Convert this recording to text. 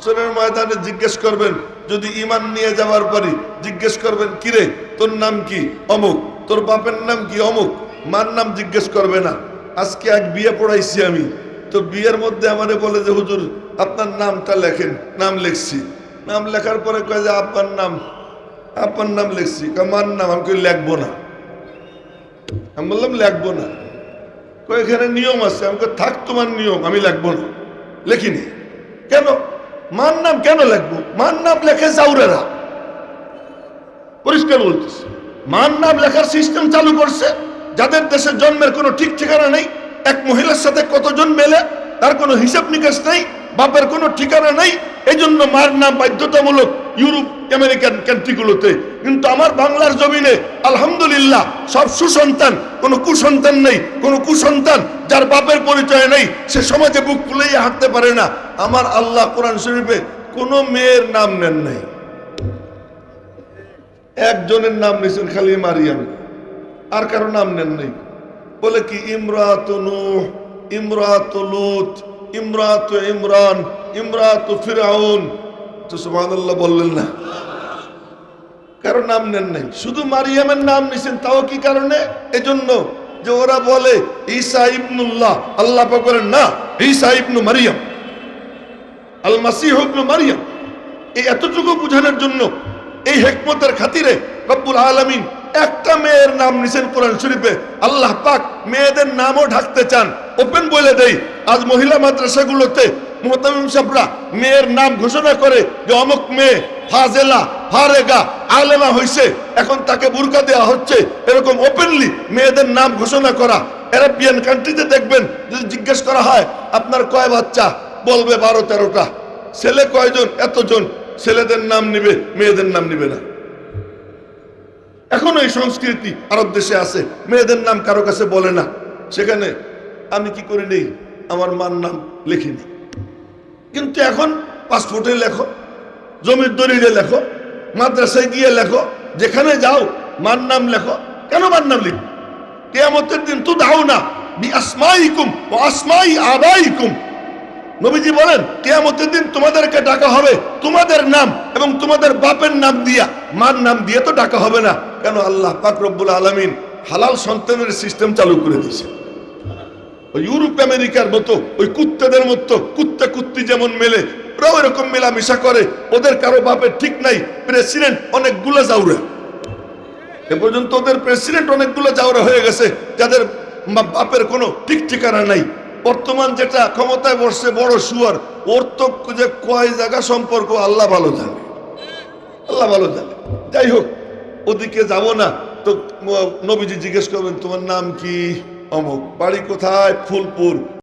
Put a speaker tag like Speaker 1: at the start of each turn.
Speaker 1: হাসরের ময়দানে জিজ্ঞেস করবেন, যদি ইমান নিয়ে যাওয়ার পরই জিজ্ঞেস করবেন, কিরে, তোর নাম কি? অমুক। তোর বাপের নাম কি? অমুক। মার নাম জিজ্ঞেস করবে না। আজকে এক বিয়ে পড়াইছি আমি। তো বিয়ের মধ্যে আমারে বলে যে, হুজুর, আপনার নামটা লেখেন, নাম লিখছি। নাম লেখার পরে কয় যে আপনার নাম। আপনার নাম লিখছি। মার নাম? আমি কই, লেখবো না। আমি বললাম, লেখবো না। কয়, এখানে নিয়ম আছে। আমাকে থাক তোমার নিয়ম, আমি লেখবো না। লেখিনি। কেন? মার নাম কেন লিখব? মার নাম লেখে জাউরেরা। পরিষ্কার বলতেছে। মার নাম লেখার সিস্টেম চালু করছে। যাদের দেশে জন্মের কোনো ঠিক ঠিকানা নেই, এক মহিলার সাথে কতজন মেলে, তার কোনো হিসাব নিকাশ নেই, বাপের কোনো ঠিকানা নেই এই জন্য মার নাম বাধ্যতামূলক ইউরোপ, আমেরিকান কান্ট্রিগুলোতে কিন্তু আমার বাংলার জমিনে, আলহামদুলিল্লাহ, সব সুসন্তান, কোনো কুসন্তান নেই, কোনো কুসন্তান যার বাপের পরিচয় নেই, সে সমাজে বুক ফুলেই হাঁটতে পারে না। আমার আল্লাহ কোরআন শরীফে কোনো মেয়ের নাম নেন নাই। একজনের নাম নিয়েছেন খালি মারিয়াম। আর কারও নাম নেন নাই। বলে কি, ইমরাত ইমরাত লুত, ইমরাত ইমরান, ইমরাত ফিরাউন। তো সুবহানাল্লাহ বললেন না। কারও নাম নেন নাই। শুধু মারিয়ামের নাম নিছেন তাও কি কারণে? এজন্য যে ওরা বলে, ঈসা ইবনুল্লাহ। আল্লাহ বলেন, না, ঈসা ইবনু মারিয়াম। আল মাসিহ মারিয়াম। এই এতটুকু বোঝানোর জন্য এই হেকমতের খাতিরে রব্বুল আলামিন একটা মেয়ের নাম নিছেন কোরআন শরীফে। আল্লাহ পাক মেয়েদের নামও ঢাকতে চান। ওপেন বলে দেই, আজ মহিলা মাদ্রাসাগুলোতে মোহতামিম সাহরা মেয়ের নাম ঘোষণা করে যে অমুক মেয়ে ফাজেলা, ফারেগা, আলেমা হইছে, এখন তাকে বুরকা দেওয়া হচ্ছে। এরকম ওপেনলি মেয়েদের নাম ঘোষণা করা। আরবিয়ান কান্ট্রিতে দেখবেন, যদি জিজ্ঞেস করা হয়, আপনার কয় বাচ্চা? বলবে বারো তেরোটা। ছেলে কয়জন? এতজন। ছেলেদের নাম নিবে, মেয়েদের নাম নিবে না। এখনও এই সংস্কৃতি আরব দেশে আছে, মেয়েদের নাম কারও কাছে বলে না। সেখানে আমি কি করি নেই? আমার মার নাম লিখিনি। কিন্তু এখন পাসপোর্টে লেখো, জমির দলিলে লেখো, মাদ্রাসায় গিয়ে লেখো, যেখানে যাও, মার নাম লেখো। কেন মার নাম লিখ কেয়ামতের দিন তো দাও না। বি আসমাইকুম ও আসমাই আবাইকুম। নবীজি বলেন, কেয়ামতের দিন তোমাদেরকে ডাকা হবে তোমাদের নাম এবং তোমাদের বাপের নাম দিয়া। মার নাম দিয়ে তো ডাকা হবে না। কেন? আল্লাহ পাক রব্বুল আলমিন হালাল সন্তানের সিস্টেম চালু করে দিয়েছে। ওই ইউরোপ, আমেরিকার মতো ওই কুত্তেদের মতো, কুত্তে কুত্তি যেমন মেলে, ওরাও এরকম মেলামেশা করে। ওদের কারও বাপের ঠিক নাই। প্রেসিডেন্ট অনেকগুলো যাওরা এ পর্যন্ত ওদের প্রেসিডেন্ট অনেকগুলো যাওরা হয়ে গেছে, যাদের বাপের কোনো ঠিক ঠিকানা নাই। বর্তমান যেটা ক্ষমতায় বসছে, বড় সুয়ার, ওর তো যে কয় জায়গা সম্পর্ক, আল্লাহ ভালো জানে। আল্লাহ ভালো জানে। যাই হোক, ওদিকে যাব না। তো নবীজি জিজ্ঞেস করবেন, তোমার নাম কি? অমুক, বাড়ি কোথায়? ফুলপুর।